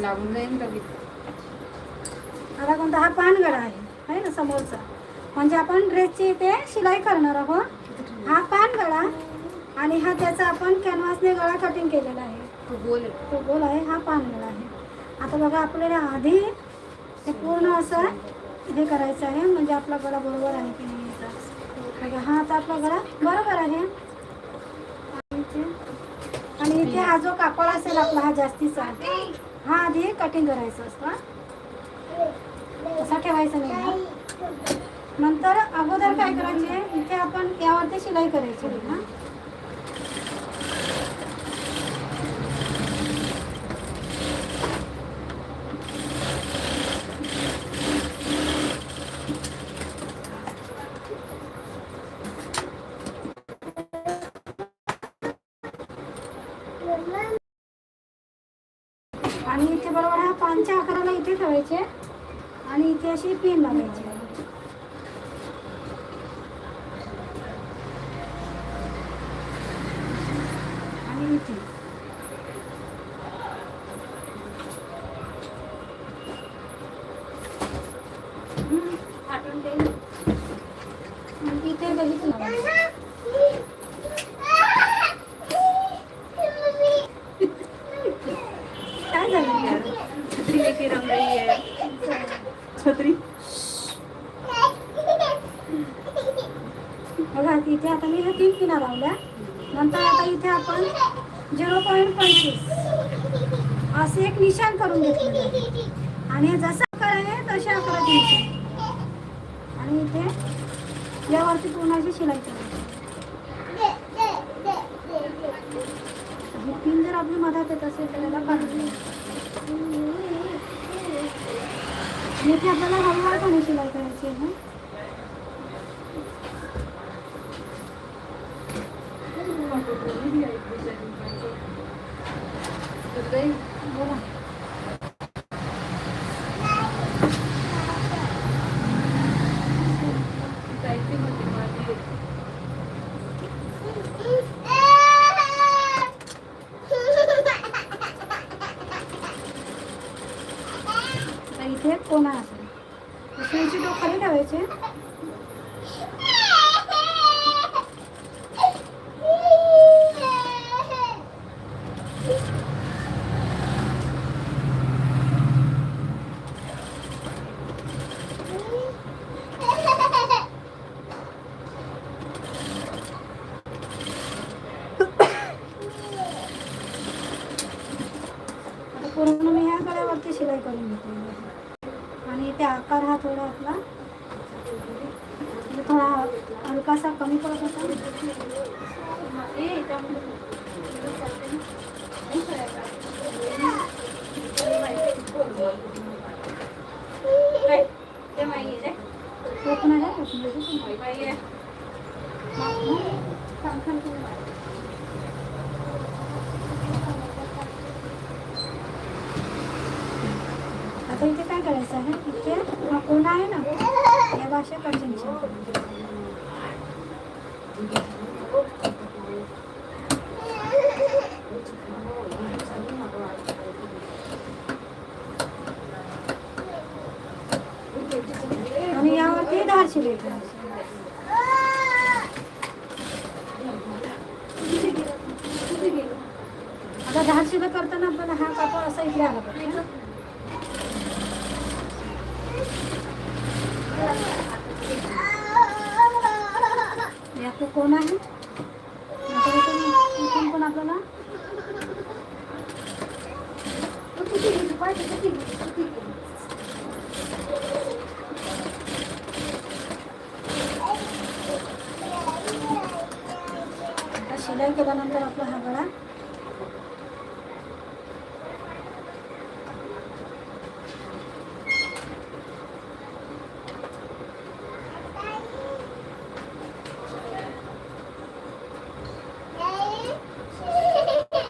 लागून आता कोणता हा पानगडा आहे. आहे ना समोरचा. म्हणजे आपण ड्रेसची इथे शिलाई करणार आहोत. हा पानगडा आणि हा त्याचा आपण कॅनव्हासने गळा कटिंग केलेला आहे. तू बोल आहे. तो गोल आहे हा पानगडा आहे. आता बघा आपल्याला आधी हे पूर्ण असं हे करायचं आहे. म्हणजे आपला गळा बरोबर आहे की नाही. बघा हा आता आपला गळा बरोबर आहे. आणि इथे हा जो कापड असेल आपला हा जास्तीचा. हा आधी कटिंग करायचं असतं हा. असा ठेवायचा नाही नंतर अगोदर काय करायचे इथे आपण यावरती शिलाई करायची हा. आणि इथे अशी पिन लावायची आणि इथे हम्म, आठवण देईल. आणि इथे गलीत लावायची काय झालं छत्री लेके रंग रही है छत्री बघा इथे आता मी ह्या तीन पिना लावल्या नंतर आता इथे आपण झिरो पॉईंट पंचवीस असे एक निशाण करून घेतलेलं आहे आणि जसं आकार आहे तशा घ्यायचे आणि इथे यावरती पूर्ण अशी शिलाई करायची? ही पिन जर आपली मधात येत असेल तर त्याला काढून इथे आपल्याला हळूहळूपणे शिलाई करायची आहे बोला तर इथे कोणा असेल सुईची टोक खाली ठेवायचे आता पूर्ण मी ह्या गळ्यावरती शिलाई करून घेते आणि इथे आकार हा थोडा आपला म्हणजे थोडा हलकासा कमी पडत होता तो पण आहे तो पण आहे. खाली- खाली करून. आता इथे काय करायचं आहे इथे हा कोणा आहे ना या भाषा कंजंक्शन आणि यावरती धार शिलाई करायची आता धार शिलाई करताना आपल्याला हा कापड असा इकडे आला पाहिजे हे आपलं कोण आहे नंतर इथून इथून पण आपल्याला आता शिलाई केल्यानंतर आपला हा गळा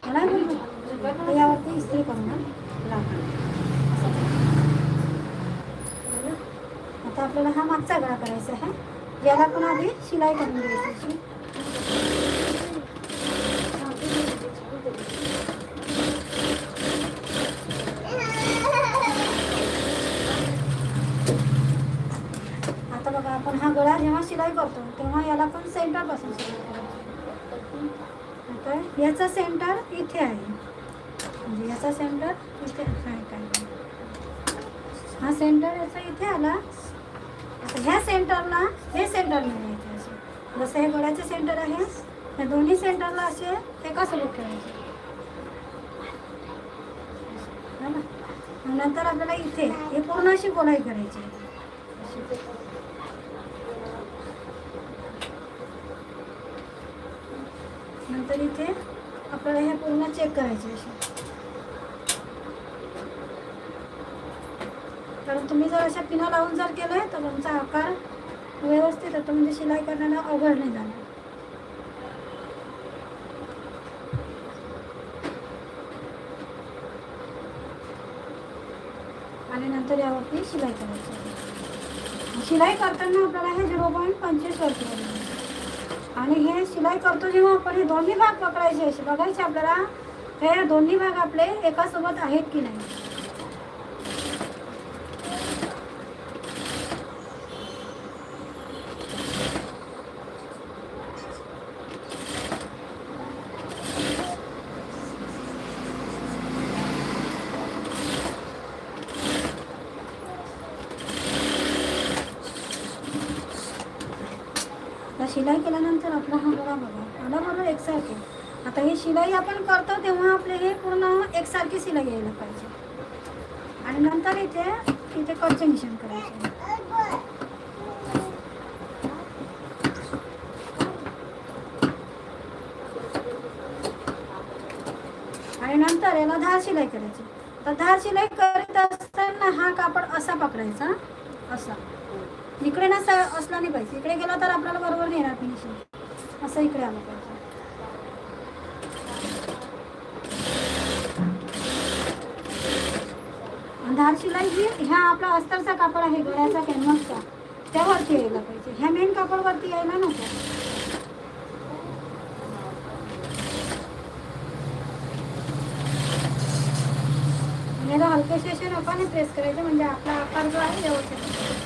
मला नाही बोलतो. तर यावरती इस्त्री करून ना लावा. असं करा. झालं? आता आपल्याला हा मागचा गळा करायचा आहे याला पण आधी शिलाई करून घ्यायची आपण हा गळ्या जेव्हा शिलाई करतो तेव्हा याला पण सेंटरपासून शिलाई करायची आता याचा सेंटर इथे आहे. म्हणजे याचा सेंटर इथे आहे काय? हा सेंटर याचा इथे आला. आता ह्या सेंटरला हे सेंटर मिळायचे असे जसं हे गळ्याचे सेंटर आहे ह्या दोन्ही सेंटरला असे एकासोबत ठेवायचे नंतर आपल्याला इथे हे पूर्ण अशी गोलाई करायची नंतर इथे आपल्याला हे पूर्ण चेक करायचे असे. कारण तुम्ही जर अशा पिना लावून जर केलं तर तुमचा आकार व्यवस्थित होतो म्हणजे शिलाई करण्याला अवघड नाही जाणार. आणि नंतर यावरती शिलाई करायची. आहे. शिलाई करताना आपल्याला हे झिरो पॉईंट पंचवीस वरती आणि हे शिलाई करतो जेव्हा आपण हे दोन्ही भाग पकडायचे असे. बघायचे आपल्याला हे दोन्ही भाग आपले एकासोबत आहेत की नाही? शिलाई केल्यानंतर आपला हा गळा बघा. आला बरोबर एकसारखे. आता हे शिलाई आपण करतो तेव्हा आपले हे पूर्ण एकसारखी शिलाई यायला पाहिजे. आणि नंतर इथे इथे कच्चे मिशन करायचे. आणि नंतर याला धार शिलाई करायची. तर धार शिलाई करत असताना हा कापड असा पकडायचा असा. इकडे ना स- असला नाही पाहिजे. इकडे गेला तर आपल्याला बरोबर नाही येणार फिनिशिंग असं इकडे आलं पाहिजे. आणि धार शिलाई ही ह्या आपला अस्तरचा कापड आहे गळ्याचा कॅनव्हासचा त्यावरती यायला पाहिजे. ह्या मेन कापडवरती यायला नको. आणि याला हलकेसे नकाने प्रेस करायचे म्हणजे आपला आकार जो आहे व्यवस्थित.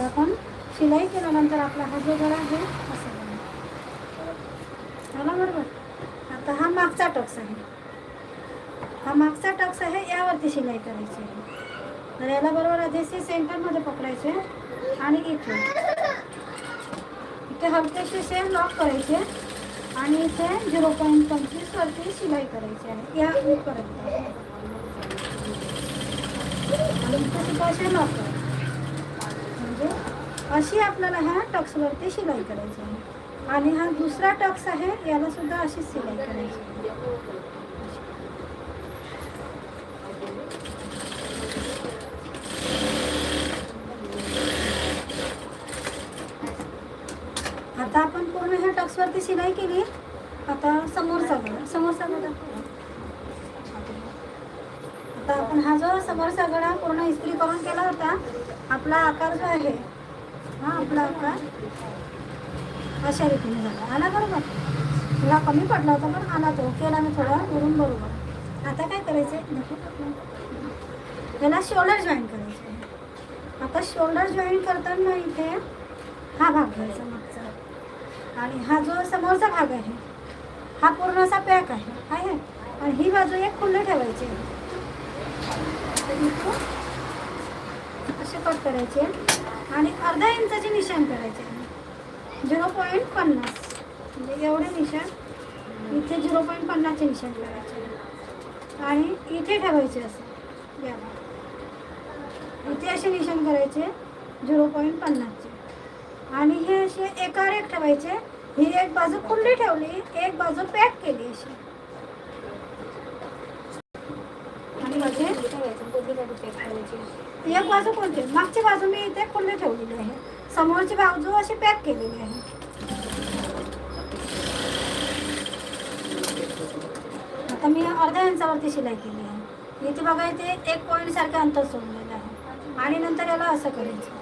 होतो. आता आपण शिलाई केल्यानंतर आपला हा जो गळा आहे असा बनेल. झाला बरोबर? आता हा मागचा टक्स आहे. हा मागचा टक्स आहे यावरती शिलाई करायची आहे. तर याला बरोबर आधीचे सेंटरमध्ये पकडायचे आणि इथे. इथे हलकेसे सेम लॉक करायचे आणि इथे झिरो पॉईंट पंचवीस वरती शिलाई करायची आहे. या इथपर्यंत आणि इथे शिकायचे लॉक करायचे. पाहिजे. अशी आपल्याला ह्या टक्सवरती शिलाई करायची आहे. आणि हा दुसरा टक्स आहे याला सुद्धा अशीच शिलाई करायची आहे. आता आपण पूर्ण ह्या टक्सवरती शिलाई केली. आता समोरचा गळा समोरचा गळा आता आपण हा जो समोरचा गळा पूर्ण इस्त्री करून केला होता आपला आकार जो आहे हा आपला आकार अशा रीतीने झाला. आला बरोबर? तुला कमी पडला होता पण आला तो. केला मी थोडा वरून बरोबर आता काय करायचं याला शोल्डर जॉईन करायचं आता शोल्डर जॉईन करताना इथे हा भाग घ्यायचा मागचा. आणि हा जो समोरचा भाग आहे हा पूर्ण असा पॅक आहे. आहे? आणि ही बाजू एक खुल्लं ठेवायची आहे. असे कट करायचे आणि अर्धा इंचाचे निशाण करायचे. झिरो पॉईंट पन्नास. म्हणजे एवढे निशाण. इथे झिरो पॉईंट पन्नासचे निशाण करायचे. आणि इथे ठेवायचे असे. याला इथे असे निशाण करायचे झिरो पॉईंट पन्नासचे. आणि हे असे एकावर एक ठेवायचे. ही एक बाजू खुल्ली ठेवली एक बाजू पॅक केली अशी. आणि मध्ये एक बाजू कोणती? मागची बाजू मी इथे खुल्ली ठेवलेली आहे. समोरची बाजू अशी पॅक केलेली आहे. आता मी अर्ध्या इंचावरती शिलाई केली आहे. इथे बघा इथे एक पॉईंट सारखं अंतर सोडलेलं आहे. आणि नंतर याला असं करायचं.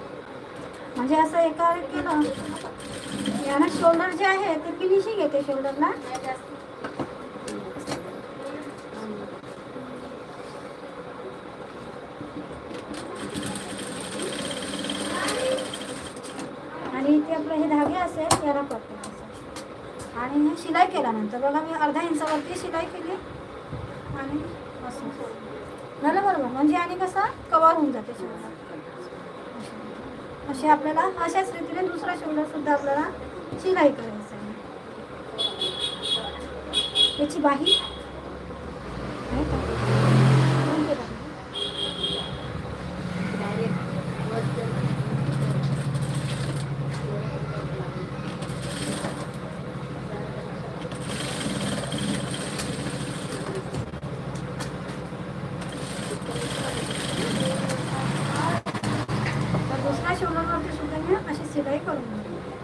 म्हणजे असं एका केलं. यानं शोल्डर जे आहे ते फिनिशिंग येते शोल्डरला आणि इथे आपलं हे धागे असेल याला कट करायचं आणि हे शिलाई केल्यानंतर बघा मी अर्धा इंचावरती शिलाई केली आणि असं झालं बरोबर? म्हणजे आणि कसं? कवर होऊन जाते शिवला असे आपल्याला अशाच रीतीने दुसरा शिवलासुद्धा आपल्याला शिलाई करायचं आहे. याची बाही आहे का? कोणती बाही? तर दुसऱ्या शोल्डरवरती सुद्धा मी अशी शिलाई करून घेते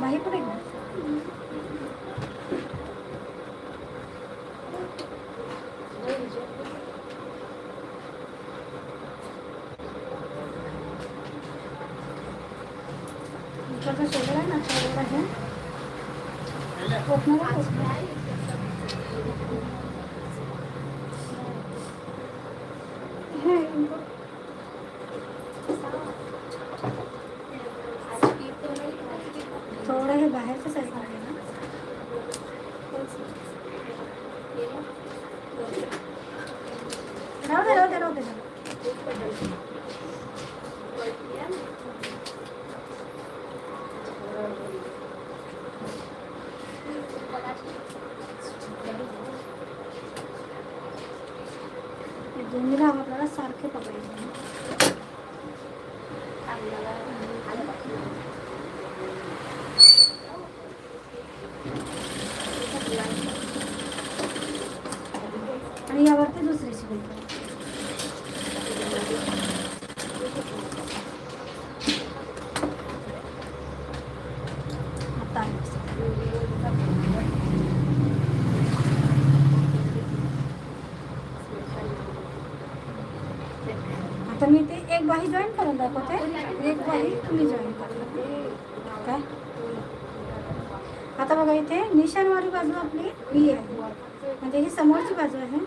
बाही कुठे गेली? इकडचा शोल्डर आहे ना शोल्डर आहे ओपनर आहे ओपनर. हे थोडं हे बाहेरचं साईड आहे ना राहू दे राहू दे राहू दे हे दोन्ही भाग आपल्याला सारखे पकडायचे आणि यावरती दुसरी शिलाई करायची. आता आहे. आता मी ते एक बाही जॉईन करून दाखवते. एक बाही तुम्ही जॉईन करा. काय? आता बघा इथे निशाणवाली बाजू आपली ही आहे. म्हणजे ही समोरची बाजू आहे.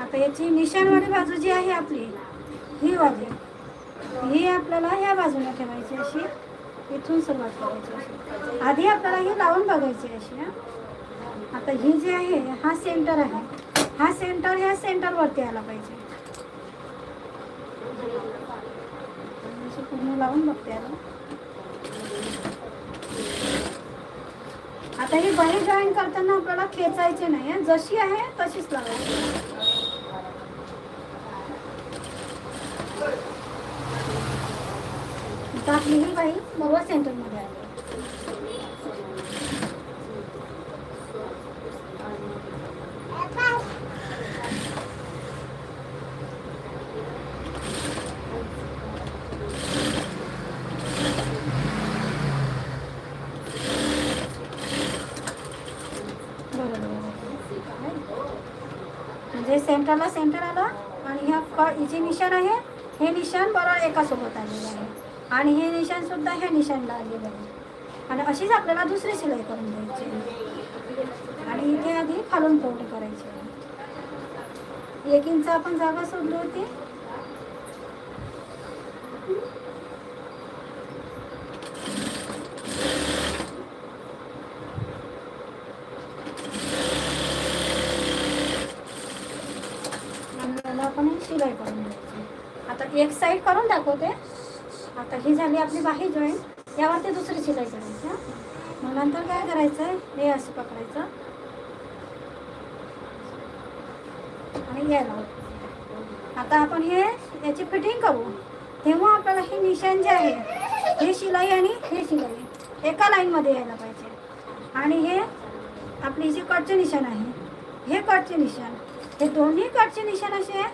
आता याची निशाणवाली बाजू जी आहे आपली ही बाजू ही आपल्याला ह्या बाजूला ठेवायची अशी. इथून सुरुवात करायची अशी. आधी आपल्याला ही लावून बघायची अशी हा. आता ही जी आहे हा सेंटर आहे. हा सेंटर ह्या सेंटरवरती आला पाहिजे. पूर्ण लावून बघते आता. आता ही बाहेर जॉईन करताना आपल्याला खेचायचे नाही आहे जशी आहे तशीच लावायची. आता आपली ही बाही बरोबर सेंटरमध्ये आली बरोबर म्हणजे सेंटरला सेंटर आलं आणि जे निशाण आहे हे निशाण बरोबर एकासोबत आलेलं आहे. आणि हे निशाण सुद्धा ह्या निशाणला आलेलं आहे. आणि अशीच आपल्याला दुसरी शिलाई करून द्यायची आहे. आणि इथे आधी खालून फोल्ड करायची एक इंच आपण जागा सोडली होती आणि याला आपण एक शिलाई करून द्यायची आता एक साईड करून दाखवते. आता ही झाली आपली बाही जॉईन यावरती दुसरी शिलाई करायची मग नंतर काय करायचं आहे हे असं पकडायचं. आणि यायला आता आपण हे याची फिटिंग करू. तेव्हा आपल्याला हे निशाण जे आहे हे शिलाई आणि हे शिलाई एका लाईनमध्ये यायला पाहिजे. आणि हे आपली जे कटचे निशाण आहे हे कटचे निशाण. हे दोन्ही कटचे निशाण असे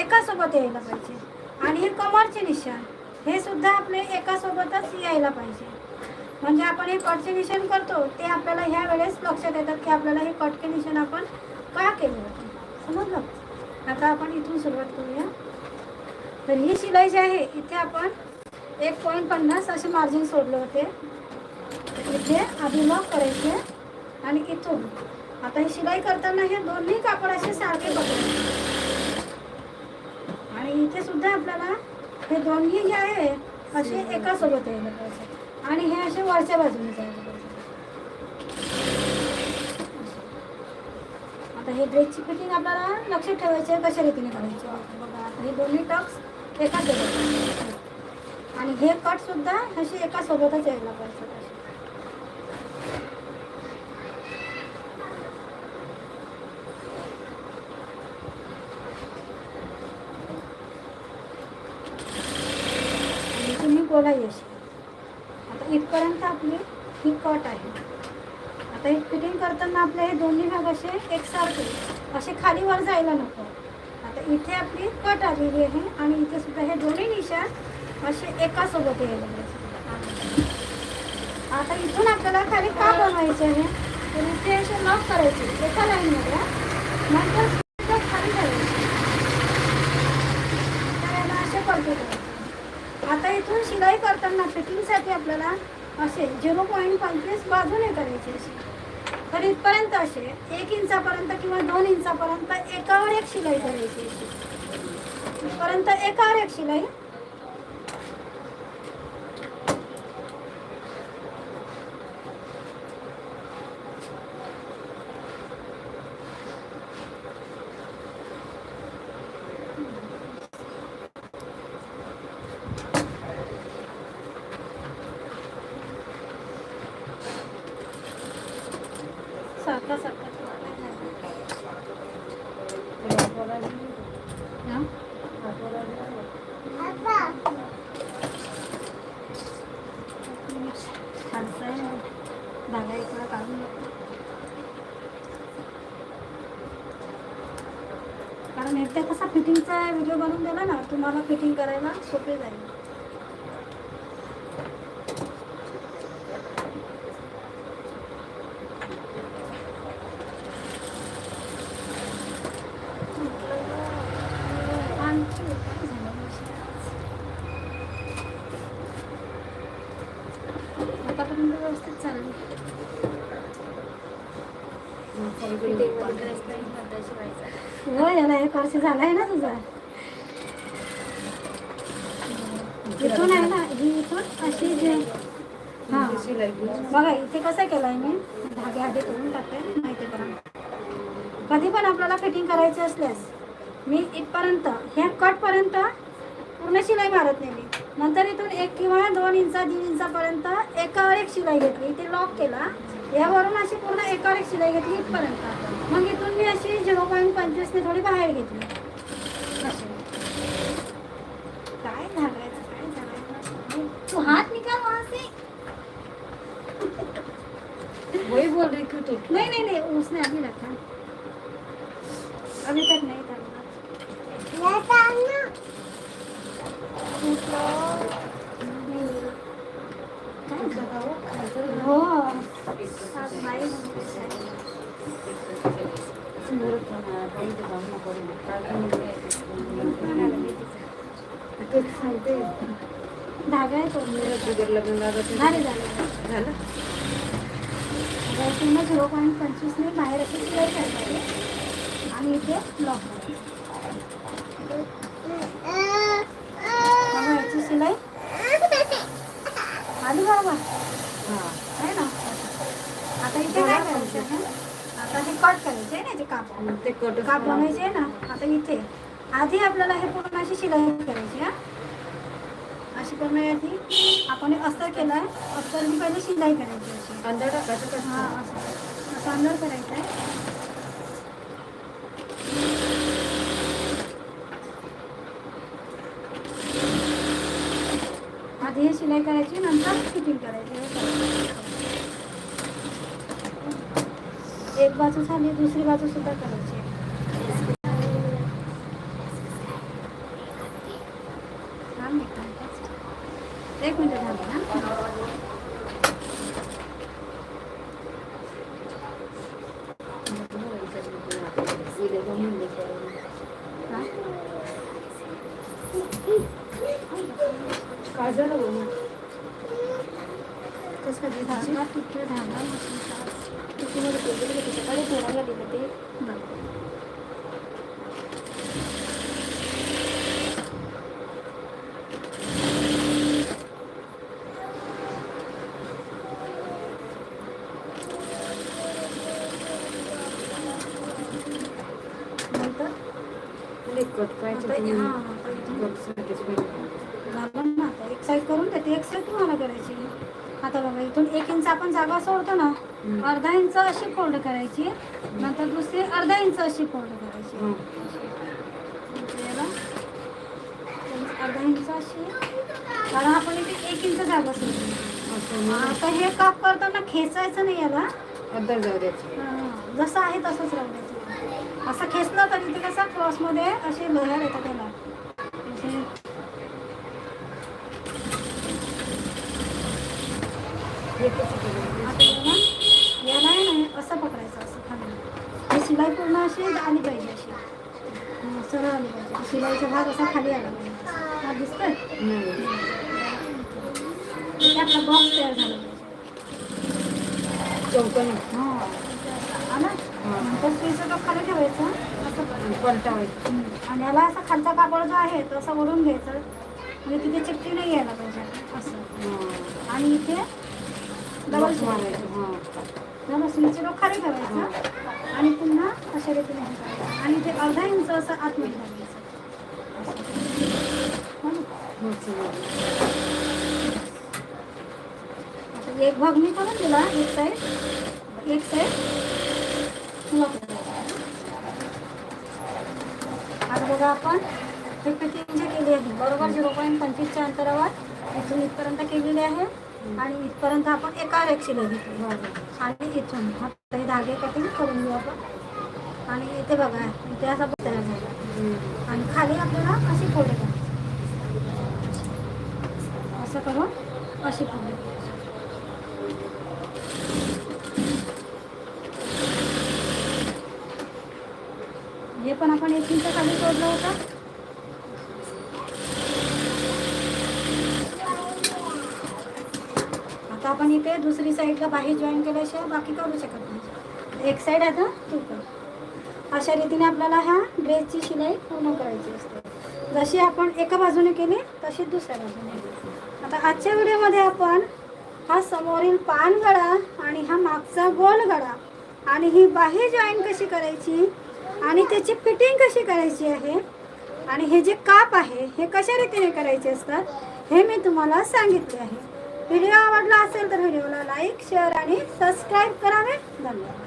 एकासोबत यायला पाहिजे. आणि हे कमरचे निशाण. हे सुद्धा आपले एकासोबतच यायला पाहिजे. म्हणजे आपण हे कटचे निशाण करतो ते आपल्याला ह्या वेळेस लक्षात येतात की आपल्याला हे कटके निशाण आपण का केले होते. समजलं? आता आपण इथून सुरुवात करूया. तर ही शिलाई जी आहे इथे आपण एक पॉईंट पन्नास असे मार्जिन सोडले होते. इथे आधी करायचे आणि इथून. आता ही शिलाई करताना हे दोन्ही कापड असे सारखे पकडायचे आणि इथे सुद्धा आपल्याला हे दोन्ही जे आहे असे एका सोबत यायला पाहिजे आणि हे असे वरच्या बाजूने जायला पाहिजे आता हे ड्रेसची फिटिंग आपल्याला लक्षात ठेवायची आहे कशा रीतीने करायची बघा आता हे दोन्ही टक्स एका सोबत आणि हे कट सुद्धा असे एका सोबतच यायला पाहिजे आणि तुम्ही गोला यश आता इथपर्यंत आपली ही कट आहे आता हे फिटिंग करताना आपले हे दोन्ही भाग असे एकसारखे असे खाली वर जायला नको. आता इथे आपली कट आलेली आहे आणि इथे सुद्धा हे दोन्ही निशाण असे एकासोबत यायला पाहिजे आता इथून आपल्याला खाली का बनवायचे आहे? तर इथे असे लॉक करायचे. एका लाईनमध्ये नंतर खाली करायचे तर याला असे पलटे करायचे आता इथून शिलाई करताना फिटिंगसाठी आपल्याला असे झिरो पॉईंट पंचवीस बाजूने करायचे असे. तर असे एक इंचापर्यंत किंवा दोन इंचापर्यंत एकावर एक शिलाई करायची. पर्यंत एकावर एक शिलाई सारखा सारखा हा? खालचा आहे. धागा इकडं काढून टाकू. कारण एकदा कसा फिटिंगचा व्हिडिओ बनवून दिला ना तुम्हाला फिटिंग करायला सोपे जाईल. आतापर्यंत व्यवस्थित चालली. होय याला एक वर्ष झालं आहे ना तुझा. इथून आहे ना ही इथून अशी जे हां. बघा इथे कसं केलं आहे मी? धागे आधी करून टाकते माहिती करा. कधी पण आपल्याला फिटिंग करायची असल्यास मी इथपर्यंत ह्या कटपर्यंत पूर्ण शिलाई मारत नाही मी. नंतर इथून एक किंवा दोन इंचा दीड इंचापर्यंत एकावर एक शिलाई घेतली. इथे लॉक केला. यावरून अशी पूर्ण एकावर एक शिलाई घेतली इथपर्यंत. मग इथून मी अशी झिरो पॉईंट पंचवीसने थोडी बाहेर घेतली. अशी काय झालायचं काय झालायचं तू हात निकाल वहां से वही बोल रही क्यों तू. नहीं नहीं नहीं उसने अभी रखा. अभी तक नहीं करना। हो. नाही धागा आहे तो लग्न लागत झालं. पूर्ण झिरो पॉईंट पंचवीसने बाहेर असेल आणि इथे ब्लॉक बघा याची शिलाई आली बरोबर हा आहे ना आता इथे काय करायचं आहे आता हे कट ना ते कट काप बनवायचे ना? आता इथे. आधी आपल्याला हे पूर्ण अशी शिलाई करायची हा? अशी पूर्ण आधी आपण अस्तर केलं आहे अस्तरची पहिले शिलाई करायची अशी. कांदा टाकायचं हा असं. असं अंदर करायचं आहे. आधी हे शिलाई करायची नंतर फिटिंग करायची हे करायचं. एक बाजू झाली दुसरी बाजू सुद्धा करायची एक मिनिट. झालं मिनिट थांब ना हा? काय झालं बोल कसं धागा तुटलं धागा मशीनचा पिशवीमध्ये ठेवलेलं की त्याच्याकडे ठेवायला दिलं ते बघ. नंतर हे- हां, आता इथून झालं ना आता एक साईड करून देते एक साईड तुम्हाला करायची. आता बघा इथून एक इंच आपण जागा सोडतो ना अर्धा इंच अशी फोल्ड करायची. नंतर दुसरी अर्धा इंच अशी फोल्ड करायची. याला अर्धा इंच अशी. कारण आपण इथे एक इंच जागा सोडली आता हे काप करताना खेचायचं नाही याला. हां, जसं आहे तसंच राहू द्यायचं असं खेचलं तर इथे कसं क्रॉसमध्ये असे लहर येतात त्याला. याला आहे ना असं पकडायचं असं खाली ही शिलाई पूर्ण अशी आली पाहिजे अशी. सरळ आली पाहिजे. शिलाईचा भाग असा खाली आला पाहिजे हा दिसतोय? आपला बॉक्स तयार झाला पाहिजे. चौकनी. हां. स्त्रीचं टोक खाली ठेवायचं असं. पलटावायची. आणि याला असा खालचा कापड जो आहे तो असं ओढून घ्यायचं. म्हणजे तिथे चिकटी नाही यायला पाहिजे असं. आणि इथे डबल डबल स्त्रीचं टोक खाली ठेवायचं. आणि पुन्हा अशा रीतीने आणि ते अर्धा इंच असं आतमध्ये घालायचं एक भाग मी करून दिला एक साईड एक साईड. आता बघा आपण. हे फिटिंग जे केली आहे बरोबर झिरो पॉईंट पंचवीसच्या अंतरावर. इथून इथपर्यंत केलेली आहे. आणि इथपर्यंत आपण एका रेक्षीला घेतली. आणि इथून आता हे धागे कटिंग करून घेऊ आपण. आणि इथे बघा इथे असा तयार झाला आणि खाली आपल्याला अशी फोटो असं करून अशी फोल्ड पण आपण एक इंच खाली सोडलं होतं. आता आपण इथे दुसरी साईडला बाहेर जॉईन केल्याशिवाय बाकी करू शकत नाही. एक साईड आहे ना तू कर. अशा रीतीने आपल्याला ह्या ड्रेसची शिलाई पूर्ण करायची असते. जशी आपण एका बाजूने केली तशी दुसऱ्या बाजूने आता आजच्या व्हिडिओमध्ये आपण हा समोरील पान गळा आणि हा मागचा गोल गळा आणि ही बाही जॉईन कशी करायची आणि त्याची फिटिंग कशी करायची आहे? आणि हे जे काप आहे हे कशा रीतीने करायचे असतात हे मी तुम्हाला सांगितले आहे. व्हिडिओ आवडला असेल तर व्हिडिओला लाईक शेअर आणि सबस्क्राईब करावे. धन्यवाद.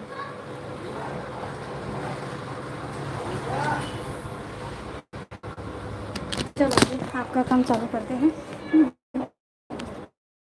चलो आपका काम चालू करते हैं.